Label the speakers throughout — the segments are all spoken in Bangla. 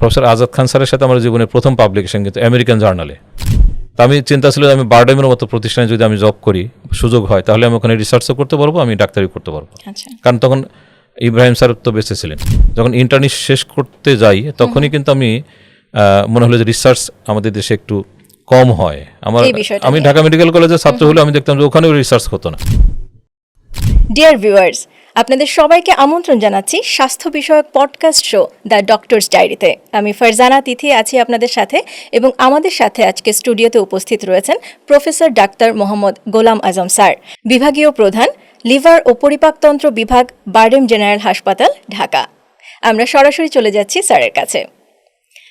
Speaker 1: প্রফেসর আজাদ খান স্যারের সাথে আমার জীবনের প্রথম পাবলিকেশন কিন্তু আমেরিকান জার্নালে তা আমি চিন্তা ছিল যে আমি বারডেমের মতো প্রতিষ্ঠানে যদি আমি জব করি সুযোগ হয় তাহলে আমি ওখানে রিসার্চও করতে পারব আমি ডাক্তারি করতে পারব।
Speaker 2: আচ্ছা।
Speaker 1: কারণ তখন ইব্রাহিম স্যার তো বেঁচে ছিলেন। যখন ইন্টার্নি শেষ করতে যাই তখনই কিন্তু আমি মনে হলো যে রিসার্চ আমাদের দেশে একটু কম হয়। আমার আমি ঢাকা মেডিকেল কলেজের ছাত্র হলে আমি দেখতাম যে ওখানেও রিসার্চ হতো না।
Speaker 2: ডিয়ার ভিউয়ার্স আপনাদের সবাইকে আমন্ত্রণ জানাচ্ছি স্বাস্থ্য বিষয়ক পডকাস্ট শো দ্য ডক্টরস ডায়েরিতে আমি ফারজানা, তিথি আছি আপনাদের সাথে এবং আমাদের সাথে আজকে স্টুডিওতে উপস্থিত রয়েছেন professor doctor Mohammad Golam Azam sir, বিভাগীয় প্রধান, লিভার ও পরিপাকতন্ত্র বিভাগ, বারডেম জেনারেল হাসপাতাল, ঢাকা। আমরা সরাসরি চলে যাচ্ছি স্যারের কাছে।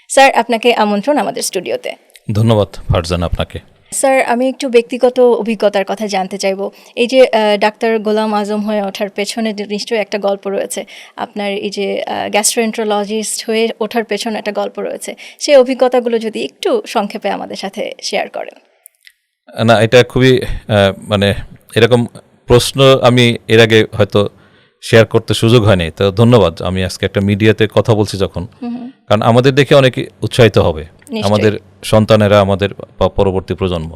Speaker 2: স্যার, আপনাকে আমন্ত্রণ আমাদের স্টুডিওতে।
Speaker 1: ধন্যবাদ ফারজান আপনাকে।
Speaker 2: স্যার আমি একটু ব্যক্তিগত অভিজ্ঞতার কথা জানতে চাইব। এই যে ডাক্তার গোলাম আজম হয়ে ওঠার পেছনে নিশ্চয়ই একটা গল্প রয়েছে। আপনার এই যে গ্যাস্ট্রোএন্ট্রোলজিস্ট হয়ে ওঠার পেছনে একটা গল্প রয়েছে। সেই অভিজ্ঞতাগুলো যদি একটু সংক্ষেপে আমাদের সাথে শেয়ার করেন।
Speaker 1: না এটা খুবই মানে এরকম প্রশ্ন আমি এর আগে হয়তো শেয়ার করতে সুযোগ হয়নি। তো ধন্যবাদ আমি আজকে একটা মিডিয়াতে কথা বলছি যখন। কারণ আমাদের দেখে অনেকে উৎসাহিত হবে। আমাদের সন্তানেরা আমাদের পরবর্তী প্রজন্ম।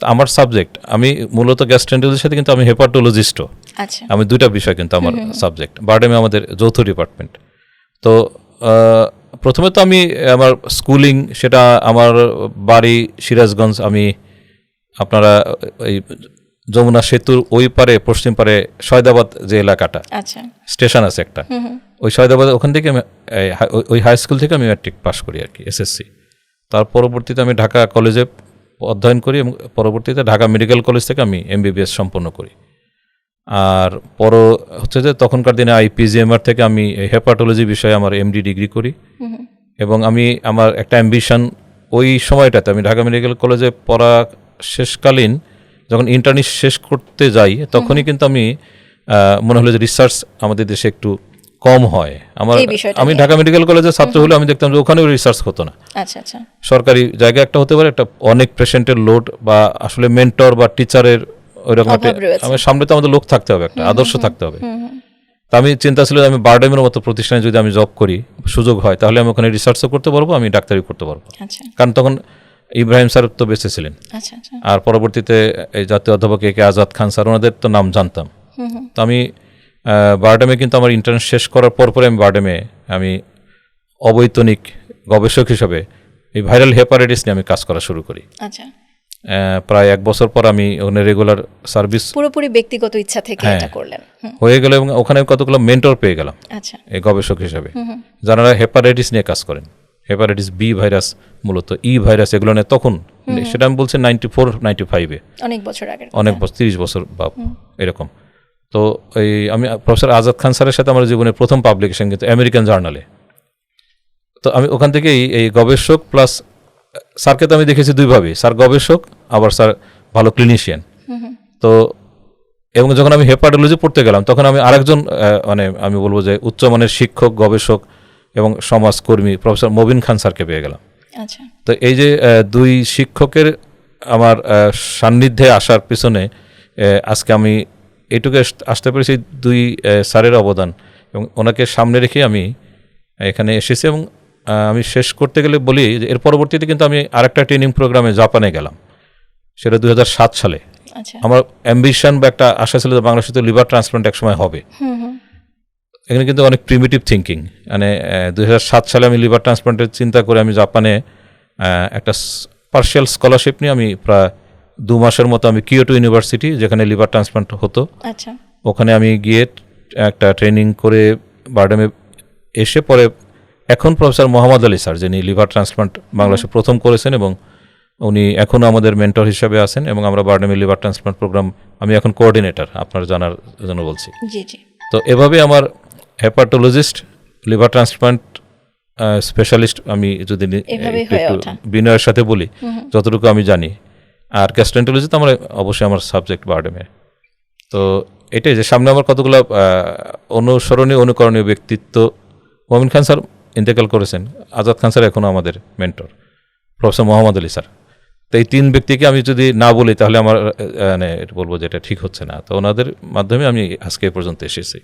Speaker 1: তো আমার সাবজেক্ট আমি মূলত গ্যাস্ট্রেন্টোলজির সাথে কিন্তু আমি হেপাটোলজিস্টও
Speaker 2: আচ্ছা।
Speaker 1: আমি দুইটা বিষয় কিন্তু আমার সাবজেক্ট বারডেমে আমাদের যৌথ ডিপার্টমেন্ট তো প্রথমে তো আমি আমার স্কুলিং সেটা আমার বাড়ি সিরাজগঞ্জ আমি আপনারা এই যমুনা সেতুর ওই পারে পশ্চিম পারে সয়দাবাদ যে এলাকাটা
Speaker 2: আচ্ছা।
Speaker 1: স্টেশন আছে একটা। ওই সয়দাবাদ ওখান থেকে আমি ওই- ওই হাই স্কুল থেকে আমি ম্যাট্রিক পাশ করি আর কি এসএসসি তার পরবর্তীতে আমি ঢাকা কলেজে অধ্যয়ন করি এবং পরবর্তীতে ঢাকা মেডিকেল কলেজ থেকে আমি এমবিবিএস সম্পন্ন করি। আর পর হচ্ছে যে তখনকার দিনে আইপিজিএমআর থেকে আমি হেপাটোলজি বিষয়ে আমার এমডি ডিগ্রি করি। এবং আমি আমার একটা অ্যাম্বিশন ওই সময়টাতে আমি ঢাকা মেডিকেল কলেজে পড়া শেষকালীন যখন ইন্টার্নি শেষ করতে যাই তখনই কিন্তু আমি মনে হলো যে রিসার্চ আমাদের দেশে একটু কম হয়। আমার আমি ঢাকা মেডিকেল কলেজের ছাত্র হলে আমি দেখতাম যে ওখানেও রিসার্চ হতো না।
Speaker 2: আচ্ছা আচ্ছা।
Speaker 1: সরকারি জায়গা একটা হতে পারে একটা অনেক পেশেন্টের লোড বা আসলে মেন্টর বা টিচারের ওইরকম একটা আমার সামনে তো আমাদের লোক থাকতে হবে একটা আদর্শ থাকতে হবে। তা আমি চিন্তা ছিল যে আমি বারডেমের মতো প্রতিষ্ঠানে যদি আমি জব করি সুযোগ হয় তাহলে আমি ওখানে রিসার্চও করতে পারব আমি ডাক্তারি করতে পারব।
Speaker 2: আচ্ছা।
Speaker 1: কারণ তখন ইব্রাহিম স্যার তো বেঁচে ছিলেন। আর পরবর্তীতে এই জাতীয় অধ্যাপক এ কে আজাদ খান স্যার ওনাদের তো নাম জানতাম। তো আমি বারডেমে কিন্তু আমার ইন্টার্ন শেষ করার পর পরে আমি বারডেমে আমি অবৈতনিক গবেষক হিসাবে এই ভাইরাল হেপাটাইটিস নিয়ে আমি কাজ করা শুরু করি।
Speaker 2: আচ্ছা।
Speaker 1: প্রায় এক বছর পর আমি ওখানে রেগুলার সার্ভিস
Speaker 2: পুরোপুরি ব্যক্তিগত ইচ্ছা থেকে
Speaker 1: হ্যাঁ।
Speaker 2: এটা করলেন।
Speaker 1: হয়ে গেল এবং ওখানে কতগুলো মেন্টর পেয়ে গেলাম
Speaker 2: আচ্ছা।
Speaker 1: এই গবেষক হিসাবে। যারা হেপাটাইটিস নিয়ে কাজ করেন হেপাটাইটিস বি ভাইরাস মূলত ই ভাইরাস এগুলো নিয়ে তখন সেটা আমি বলছি নাইনটি ফোর নাইনটি ফাইভে
Speaker 2: অনেক বছর আগের
Speaker 1: অনেক বছর তিরিশ বছর বা এরকম। তো এই আমি প্রফেসর আজাদ খান স্যারের সাথে আমার জীবনের প্রথম পাবলিকেশন কিন্তু আমেরিকান জার্নালে তো আমি ওখান থেকেই এই গবেষক প্লাস স্যারকে তো আমি দেখেছি দুইভাবেই। স্যার গবেষক আবার স্যার ভালো ক্লিনিশিয়ান তো এবং যখন আমি হেপাটোলজি পড়তে গেলাম তখন আমি আরেকজন মানে আমি বলব যে উচ্চমানের শিক্ষক গবেষক এবং সমাজকর্মী প্রফেসর মবিন খান স্যারকে পেয়ে গেলাম।
Speaker 2: আচ্ছা।
Speaker 1: তো এই যে দুই শিক্ষকের আমার সান্নিধ্যে আসার পিছনে আজকে আমি এইটুকু আস- আসতে পেরেছি দুই স্যারের অবদান এবং ওনাকে সামনে রেখে আমি এখানে এসেছি এবং আমি শেষ করতে গেলে বলি যে এর পরবর্তীতে কিন্তু আমি আরেকটা ট্রেনিং প্রোগ্রামে জাপানে গেলাম। সেটা দুই হাজার সাত সালে।
Speaker 2: আচ্ছা।
Speaker 1: আমার অ্যাম্বিশন বা একটা আশা ছিল যে বাংলাদেশে তো লিভার ট্রান্সপ্লান্ট একসময় হবে। এখানে কিন্তু অনেক প্রিমিটিভ থিঙ্কিং মানে দু হাজার সাত সালে আমি লিভার ট্রান্সপ্লান্টের চিন্তা করে আমি জাপানে একটা পার্শিয়াল স্কলারশিপ নিয়ে আমি প্রায় দু মাসের মতো আমি কিয়োটো ইউনিভার্সিটি যেখানে লিভার ট্রান্সপ্লান্ট হতো।
Speaker 2: আচ্ছা।
Speaker 1: ওখানে আমি গিয়ে একটা ট্রেনিং করে বারডামে এসে পরে এখন প্রফেসর মোহাম্মদ আলী স্যার যিনি লিভার ট্রান্সপ্লান্ট বাংলাদেশে প্রথম করেছেন এবং উনি এখনও আমাদের মেন্টর হিসাবে আছেন এবং আমরা বারডামে লিভার ট্রান্সপ্লান্ট প্রোগ্রাম আমি এখন কোঅর্ডিনেটর আপনার জানার জন্য বলছি। তো এভাবে আমার হেপাটোলজিস্ট লিভার ট্রান্সপ্লান্ট স্পেশালিস্ট আমি যদি। বিনয়ের সাথে বলি যতটুকু আমি জানি আর গ্যাস্ট্রেন্টোলজি তো আমার অবশ্যই আমার সাবজেক্ট বার্ডেমে তো এটাই যে সামনে আমার কতগুলো অনুসরণীয়, অনুকরণীয় ব্যক্তিত্ব, মমিন খান স্যার ইন্তেকাল করেছেন। আজাদ খান স্যার এখনও আমাদের mentor professor Mohammad Ali sir. তো এই তিন ব্যক্তিকে আমি যদি না বলি, তাহলে আমার মানে বলব যে এটা ঠিক হচ্ছে না। তো ওনাদের মাধ্যমে আমি আজকে পর্যন্ত এসেছি।